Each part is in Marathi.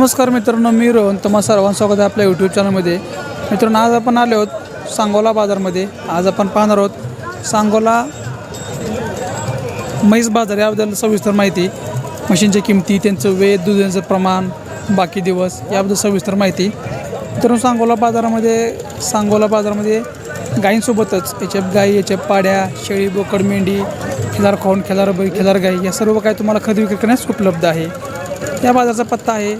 नमस्कार मित्रांनो मी रोहन. तुम्हा सर्वांचं स्वागत आहे आपल्या यूट्यूब चॅनलमध्ये मित्रांनो आज आपण आलो आहोत सांगोला बाजारमध्ये. आज आपण पाहणार आहोत सांगोला म्हैस बाजार याबद्दल सविस्तर माहिती. म्हशींच्या किमती त्यांचं वेध दुधांचं प्रमाण बाकी दिवस याबद्दल सविस्तर माहिती. मित्रांनो सांगोला बाजारामध्ये सांगोला बाजारामध्ये गायींसोबतच याच्या गाई याच्या पाड्या शेळी बोकड मेंढी खिलार खाऊन खिलार बैल खिलार गाई या सर्व काही तुम्हाला खरेदी विक्री करण्यास उपलब्ध आहे. या बाजाराचा पत्ता आहे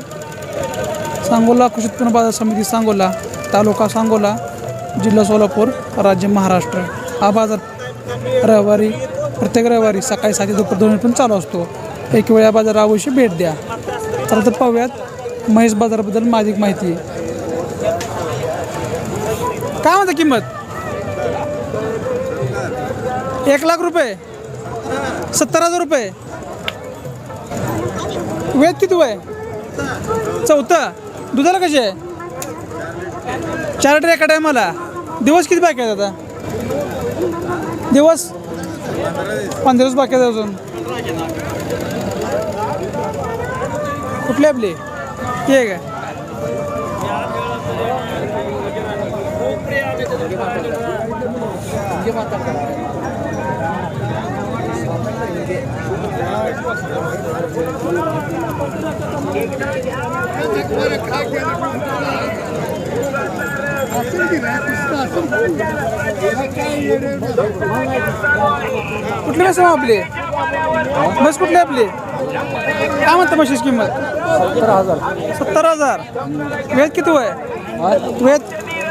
सांगोला कृषी उत्पन्न बाजार समिती सांगोला तालुका सांगोला जिल्हा सोलापूर राज्य महाराष्ट्र. हा बाजार रविवारी प्रत्येक रविवारी सकाळी सात दुपार दोन पण चालू असतो. एक वेळ या बाजाराला अवश्य भेट द्या. तर तर पाहूयात महेश बाजाराबद्दल माझी माहिती. काय म्हणता किंमत? एक लाख रुपये. सत्तर हजार रुपये. वेद किती वय? चौथं. दुधाला कशी आहे चार लिटर एका टायमाला. दिवस किती बाकी आहेत आता? दिवस? पंधरा दिवस बाकी आहेत अजून. कुठली आपली? ही आहे काय कुठली बस आपली? बस कुठली आपली? काय म्हणता म्हशीची किंमत? सत्तर हजार सत्तर हजार. वेद किती वय? वेद?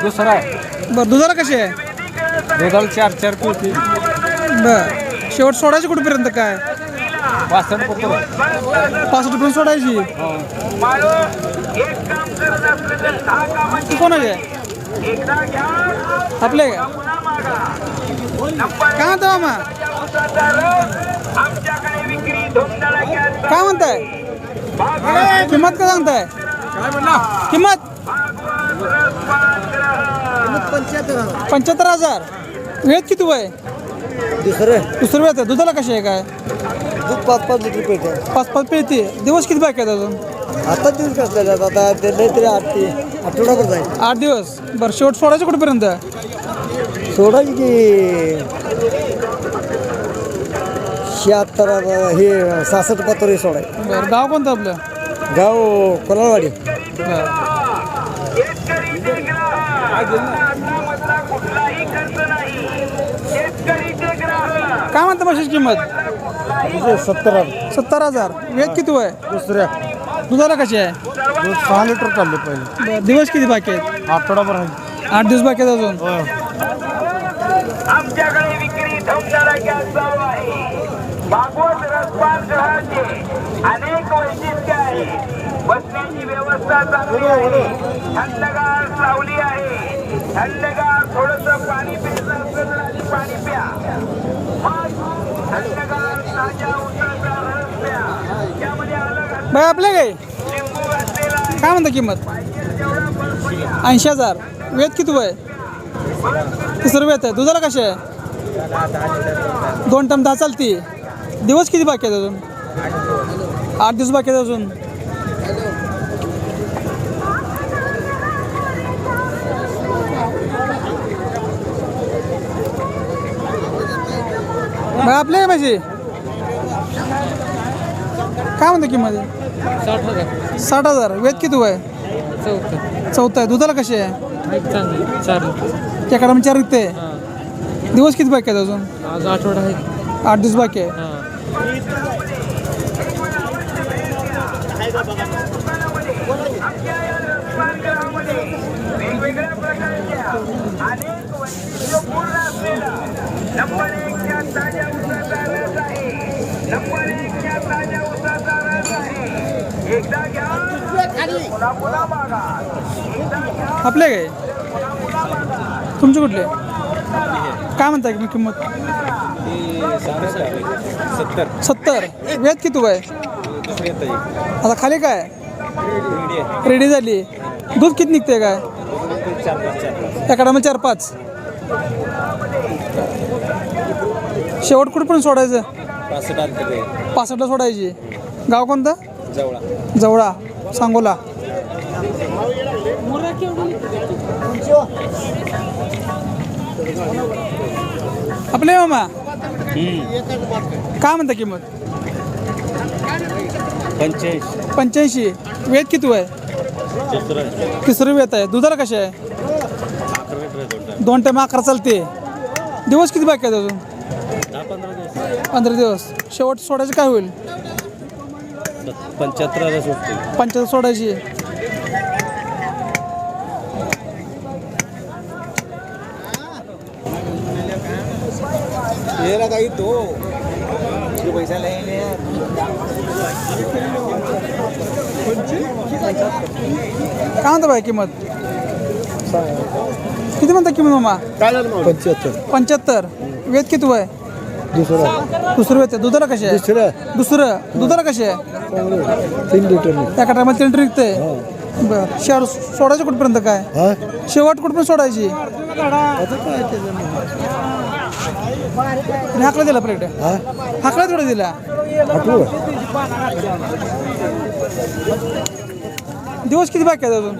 दुसरा आहे. बरं दुधाला कशी आहे? दुधाला चार चार पोती. बर. शेवट सोडायची कुठपर्यंत काय? पासष्ट पर्यंत सोडायची. ती कोणाची आहे आपले का काय म्हणता मामा? काय म्हणताय? किंमत काय सांगताय? किंमत? पंच्याहत्तर. हजार. वेद किती वय? दुसरं. दुसरं वेळ आहे दुधाला कशी आहे काय? दूध पाच पाच लिटर पेट पाच पाच पिळते दिवस किती बाकी आहेत अजून? आता दिवस आहेत? आता ते लय तरी आठ ते आठवडाभर जाईल. आठ दिवस. बरं शेवट सोडायचं कुठपर्यंत? सोडायची की शहात्तर हे सहासष्ट पत्र सोडाय. बरं गाव कोणतं आपलं? गाव कोलाळवाडी बरं. काय म्हणता म्हशीची किंमत? सत्तर हजार. सत्तर हजार. वेद किती वय? दुसऱ्या. दुधाला कशी आहे? दूध सहा लिटर चालले पहिले. बरं दिवस किती बाकी आहेत? आठवडाभर आहे. आठ दिवस बाकी आहेत अजून? आमच्याकडे विक्री धमदाराच्या चालू आहे. भागवत रसपान ग्रहाचे अनेक वैशिष्ट्य आहे. बसण्याची व्यवस्था चांगली आहे. थंडगार सावली आहे. थंडगार थोडस काय बाय आपले काय? काय म्हणता किंमत? ऐंशी हजार. वेत किती वय? तिसरं वेत आहे. दुधाला कसे आहे? दोन टम दहा चालती. दिवस किती बाकी आहेत अजून? आठ दिवस बाकी आहेत अजून. बाय आपले काय पाहिजे काय म्हणतो किंमत साठ हजार. साठ हजार. वेद किती वय? चौथं. चौथा आहे. दुधाला कशी आहे? एक चांगली. चार त्याकडे म्हणजे चार दिवस किती बाकी आहेत अजून? आज आठवडा आहे. आठ दिवस बाकी आहे. हां. वेगवेगळ्या प्रकारच्या अनेक वैशिष्ट्यपूर्ण असलेला नंबर एकच्या आपले काय? तुमचे कुठले? काय म्हणताय की किंमत? सत्तर. सत्तर वेद किती वय आता खाली काय? रेडी झाली. दूध किती निघते काय? एकडा मग चार पाच. शेवट कुठपर्यंत सोडायचं? पासष्टला सोडायची. गाव कोणतं? जवळा. जवळा. सांगोला. आपले मामा? काय म्हणता किंमत? पंच्याऐंशी. पंच्याऐंशी. वेद किती आहे. तिसरं वेत आहे. दुधाला कसे आहे? दोन टाइम अकरा चालते. दिवस किती बाकी आहेत अजून? पंधरा दिवस. शेवट सोडायचं काय होईल? सुटते. पंचायत सोडायची. येला काही तो पैसा काय म्हणता बाय किंमत. किती म्हणता किंमत मामा? पंच्याहत्तर. पंच्याहत्तर. वेद किती आहे दुसरा. दुसरं वेत आहे दुधाला कसे आहे? दुसरं. दुसरं. दुधाला कसे आहे? तीन लिटर एका टायमाला तीन निघते बरं. शेअर सोडायचं कुठपर्यंत काय? हा? शेवट कुठपर्यंत सोडायची? आणि हाकला दिला प्लेट हा? हाकला थोडं दिला. आठवं दिवस किती बाकी आहेत अजून?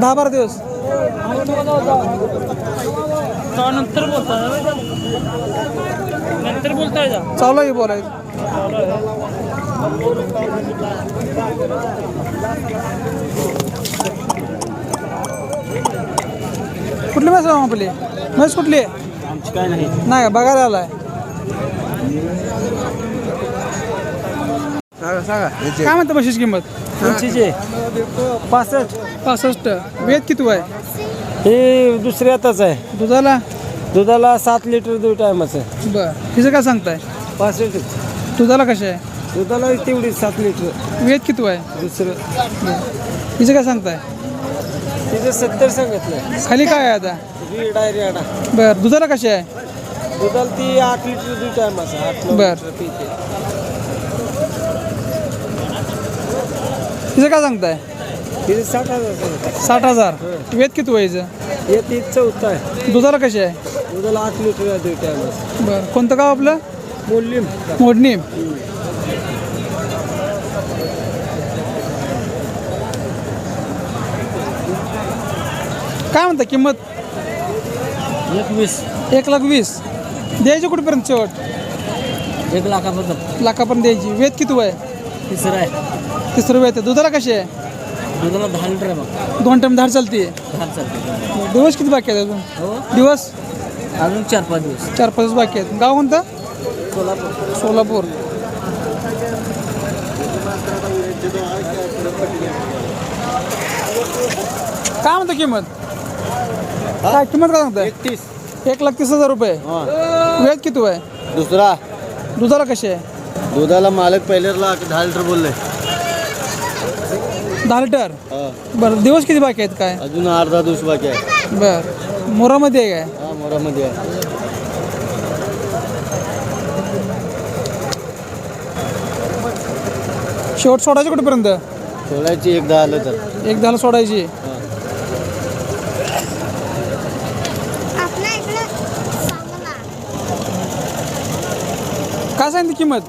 दहा बारा दिवस. नंतर बोलता नंतर बोलताय चालू आहे बोलायचं. कुठली आहे मामा आपली म्हैस कुठली? आहे आमची काय नाही. नाही का? बघायला आलाय. काय म्हणतं म्हशीची किंमत? पंचवीसशे पासष्ट. पासष्ट. वेद किती आहे हे दुसऱ्या आताच आहे. दुधाला? दुधाला सात लिटर दूध टायमाचं बरं. हिचं काय सांगताय? पासष्ट. दुधाला कसे आहे? दुधाला तेवढी सात लिटर. वेद किती आहे दुसरं. हिचं काय सांगताय? तिचं सत्तर सांगितलं खाली काय आहे आता? ही डायरी आडा बरं दुधाला कसे आहे? दुधाला ती आठ लिटर दूध टायमाचं आठ नऊ बर. लिटर पिते हिचं काय सांगताय? तिचं साठ हजार सांगितलं. साठ हजार. वेद किती व्हायचं हे ती चौथा आहे. दुधाला कसे आहे? दुधाला आठ लिटर दूध टायमाचं बरं कोणतं गाव आपलं? मोडलीम मोडणी काय म्हणता किंमत? एकवीस. एक लाख वीस. द्यायची कुठेपर्यंत शेवट? एक लाखापर्यंत. लाखापर्यंत द्यायची. वेद किती आहे तिसरं आहे. तिसरं वेद आहे. दुधाला कशी आहे? दुधाला दहा लिटर आहे बघ. दोन टाइम धाड चालते दहा चालते दिवस किती बाकी आहेत अजून? हो. दिवस? अजून चार पाच दिवस. चार पाच बाकी आहेत. गाव कोणतं? सोलापूर. सोलापूर. काय म्हणतो किंमत? काय किंमत काय सांगताय? एकतीस. एक लाख तीस हजार रुपये. वेद किती आहे दुसरा. दुधाला कशी आहे? दुधाला मालक पहिल्याला लाख दहा लिटर बोलले. दहा लिटर? बरं दिवस किती बाकी आहेत काय? अजून अर्धा दिवस बाकी आहे. बरं. मोरामध्ये आहे काय? हा मोरामध्ये आहे. शेवट सोडायचं कुठेपर्यंत? सोळाची एक दहा आलं तर. एक दहाला सोडायची इकडे सांगा ना काय सांगितली किंमत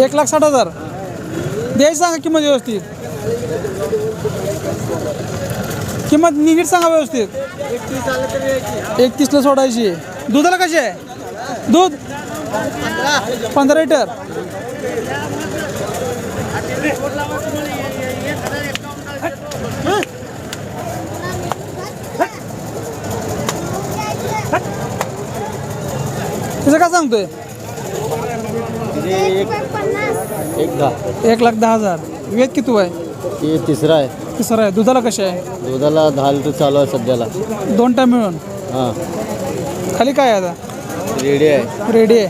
एक लाख साठ हजार द्यायची सांगा किंमत व्यवस्थित किंमत निगीट सांगा व्यवस्थित एकतीसला सोडायची दुधाला कशी आहे दूध पंधरा लिटर तिचं काय सांगतोय? एक दहा एक लाख दहा हजार. वेद किती आहे हे तिसरा आहे. तिसरं आहे. दुधाला कशी आहे? दुधाला दहा लिटर चालू आहे सध्याला. दोन टाइम मिळून. हां. खाली काय आहे आता? रेडी आहे. रेडी आहे.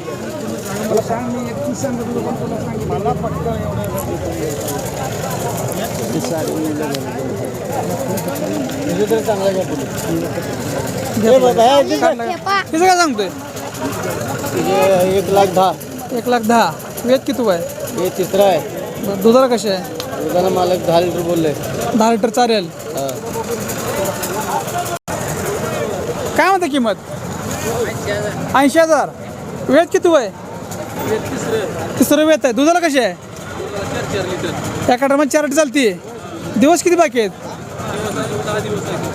तिचं काय सांगतोय? एक लाख दहा. एक लाख दहा. वेद किती आहे हे तिसरा आहे. बरं, दुधाला कशी आहे? दुधाला मालक दहा लिटर बोलले. दहा लिटर चालेल हां. काय म्हणते किंमत? ऐंशी हजार. वेद किती आहे तिसरं वेत आहे. दुधाला कशी आहे? एका टायमात चार लिटर चालते दिवस किती बाकी आहेत?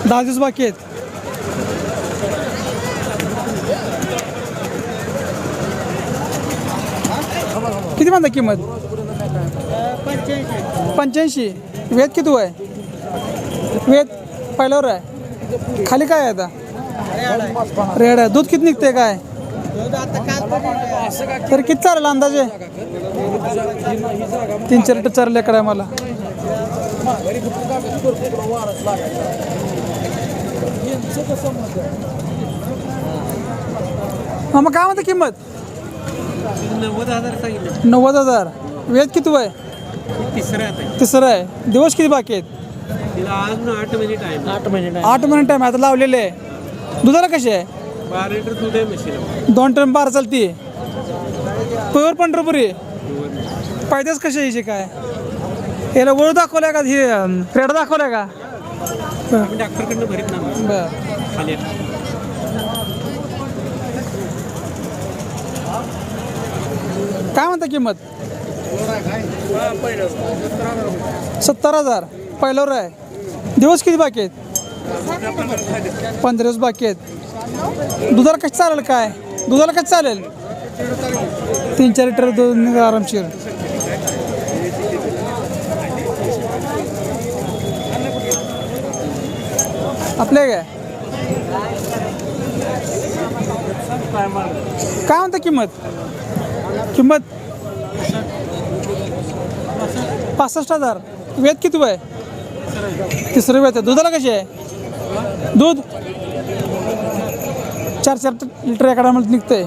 दहा दिवस बाकी आहेत. किती म्हणता किंमत? पंच्याऐंशी. वेद किती आहे वेद पहिल्यावर आहे. खाली काय आहे आता? रेड आहे. दूध किती निघते काय? तर किती चालेल अंदाजे? तीन चार लिटर चारले आहे मला. मग काय म्हणते किंमत? नव्वद हजार सांगितलं. नव्वद हजार. वेद किती आहे तिसरं आहे तिसरं आहे. दिवस किती बाकी आहेत? तिला अजून आठ महिने टाईम आठ महिने आठ मिनिट टाईम आता लावलेले आहे. दुधाला कशी आहे? बारा लिटर दूध आहे मशीन दोन टन बारा चालती प्युअर पंढरपुरी पैदाच कशी यायची काय? याला वळू दाखवलाय का? हे रेड दाखवलाय का? डॉक्टरकडनं भरीत ना बर. खाली काय म्हणता किंमत? सत्तर हजार. पहिल्यावर आहे. दिवस किती बाकी आहेत? पंधरा दिवस बाकी आहेत. दुधाला कसं चालेल काय? दुधाला कसं चालेल? तीन चार लिटर दूध आरामशीर. आपले काय? काय म्हणता किंमत? किंमत? पासष्ट हजार. वेद किती आहे तिसरं वेद आहे. दुधाला कशी आहे? दूध? चार चार लिटर एका टायमाला निघतंय.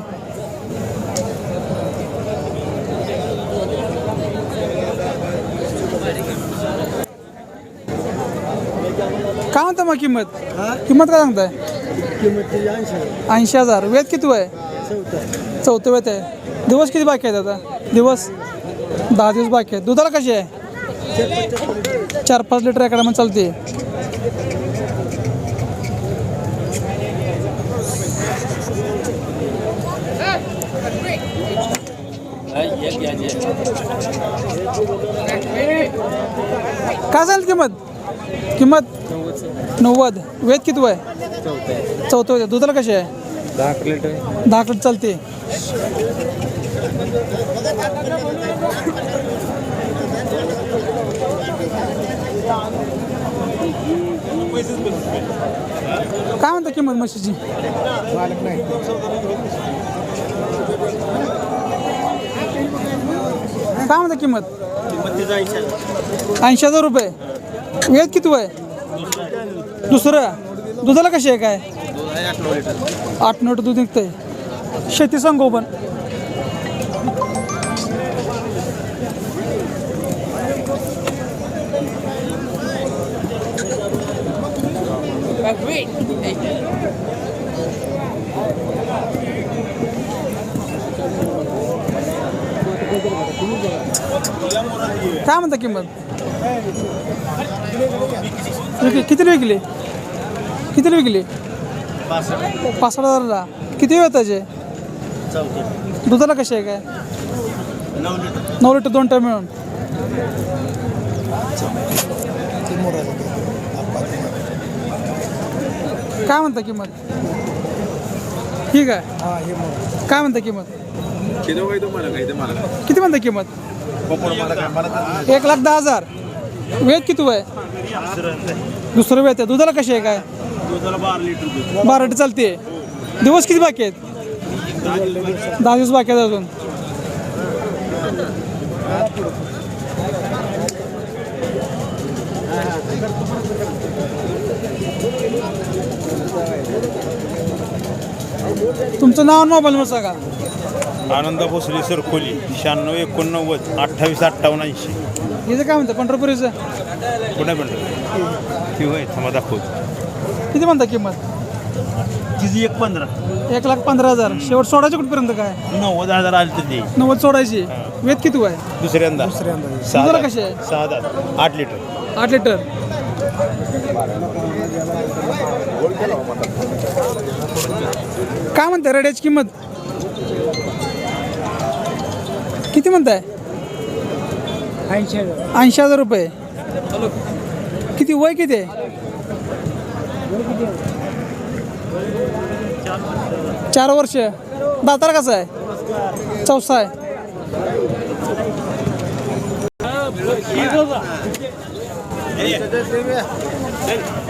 काय म्हणता मग किंमत? किंमत काय सांगताय? ऐंशी हजार. वेद किती आहे चौथं वेत आहे. दिवस किती बाकी आहेत आता? दिवस? दहा दिवस बाकी आहेत. दुधाला कशी आहे? चार पाच लिटर एका टायमाला चालते. काय झालं किंमत? किंमत? नव्वद. वेद किती आहे चौथं. दुधाला कशी आहे? दहा लिटर. दहा लिटर चालते. काय म्हणता किंमत म्हशीची? काय म्हणता किंमत? ऐंशी हजार रुपये. वेळ किती वय दुसरं? दुधाला कशी आहे काय? आठ नोट दूध निघतंय शेती संगोपन काय म्हणता किंमत? विकली. कितीला विकली? कितीला विकली? पासष्ट हजारला. किती वेळ त्याचे दुधाला कसे आहे काय? नऊ लिटर. दोन टाईम मिळून. काय म्हणता किंमत? ठीक आहे काय म्हणता किंमत? किती म्हणता किंमत? एक लाख दहा हजार. वेद किती आहे दुसरं वेद आहे. दुधाला कशी आहे काय? बारा लिटर चालते. दिवस किती बाकी आहेत? दहा दिवस बाकी आहेत अजून. तुमचं नाव आणि मोबाईल नंबर सांगा. आनंद भोसले सरकोली शहाण्णव एकोणनव्वद अठ्ठावीस अठ्ठावन्न ऐंशी. हिचं काय म्हणतं? पंढरपुरीचं? कुठे ती होय थांबा दाखवतो. किती म्हणता किंमत? तिची एक पंधरा. एक लाख पंधरा हजार. शेवट सोडायचे कुठपर्यंत काय? नव्वद हजार आले तर दे नव्वद सोडायची. वेद किती आहे दुसऱ्यांदा. दात. कशी आहे? सहा दात आठ लिटर. आठ लिटर. काय म्हणते रेड्याची किंमत? किती म्हणताय? ऐंशी हजार. ऐंशी हजार रुपये. किती वय किती आहे? चार वर्ष. दातार कसं आहे? चौसा आहे.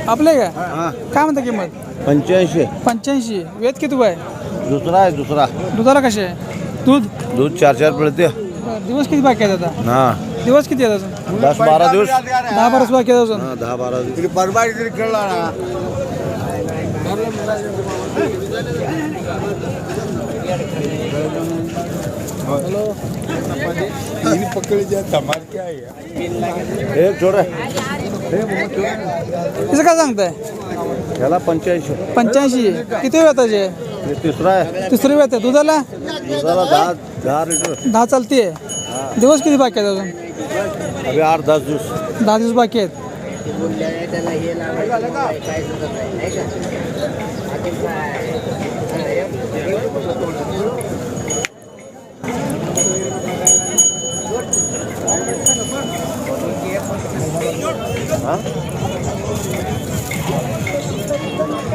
आपले का? काय म्हणता किंमत? पंच्याऐंशी. पंच्याऐंशी. वेद किती वय दुसरा आहे दुसरा. दुधाला कसे? आहे दूध? दूध चार चार पिळते. बरं, दिवस किती बाकी आहेत आता? हा. दिवस किती आहेत अजून? दस बारा दिवस. दहा बारा बाकी आहेत अजून? हा दहा बारा दिवस. हे तिचं काय सांगताय? याला पंच्याऐंशी. पंच्याऐंशी. किती वेताचे हे तिसरा आहे. तिसरी वेत आहे दुधाला? दुधाला दहा दहा लिटर. दहा चालते दिवस किती बाकी आहेत अजून? अभि आठ दस दिवस. दहा दिवस बाकी आहेत.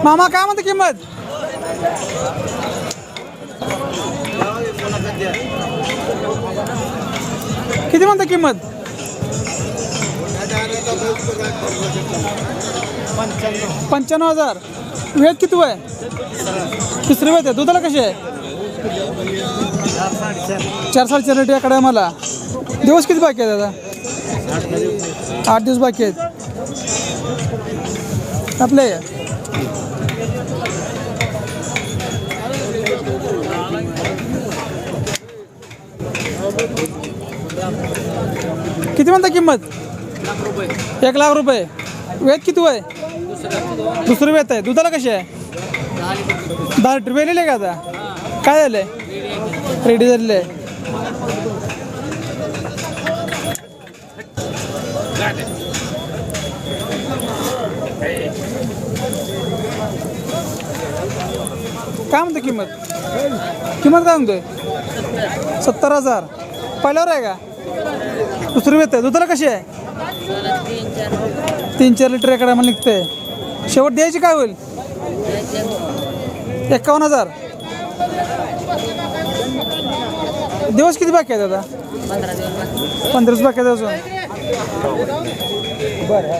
मामा काय म्हणते किंमत? किती म्हणता किंमत? पंच्याण्णव हजार. वेद किती वय? तिसरी वेद आहे दुधाला कशी आहे? चार साडेचार लिटर याकडे मला. दिवस किती बाकी आहे दादा? आठ दिवस बाकी आहेत. आपले? किती म्हणता किंमत? एक लाख रुपये. वेत किती आहे दुसरं वेत आहे. दुधाला कशी आहे? दहा लिटर. वेलेले आहे का आता? काय झालंय? रेडी झालेलं आहे. काय म्हणतो किंमत? किंमत काय म्हणतोय? सत्तर हजार. पहिल्यावर आहे का? दुसरी येते दुसरं दुधाला कशी आहे? तीन चार लिटर एकडे मला निघते. शेवट द्यायची काय होईल? एकावन्न हजार. दिवस किती बाकी आहेत दादा? पंधरा दिवस बाकी आहेत अजून. बरं.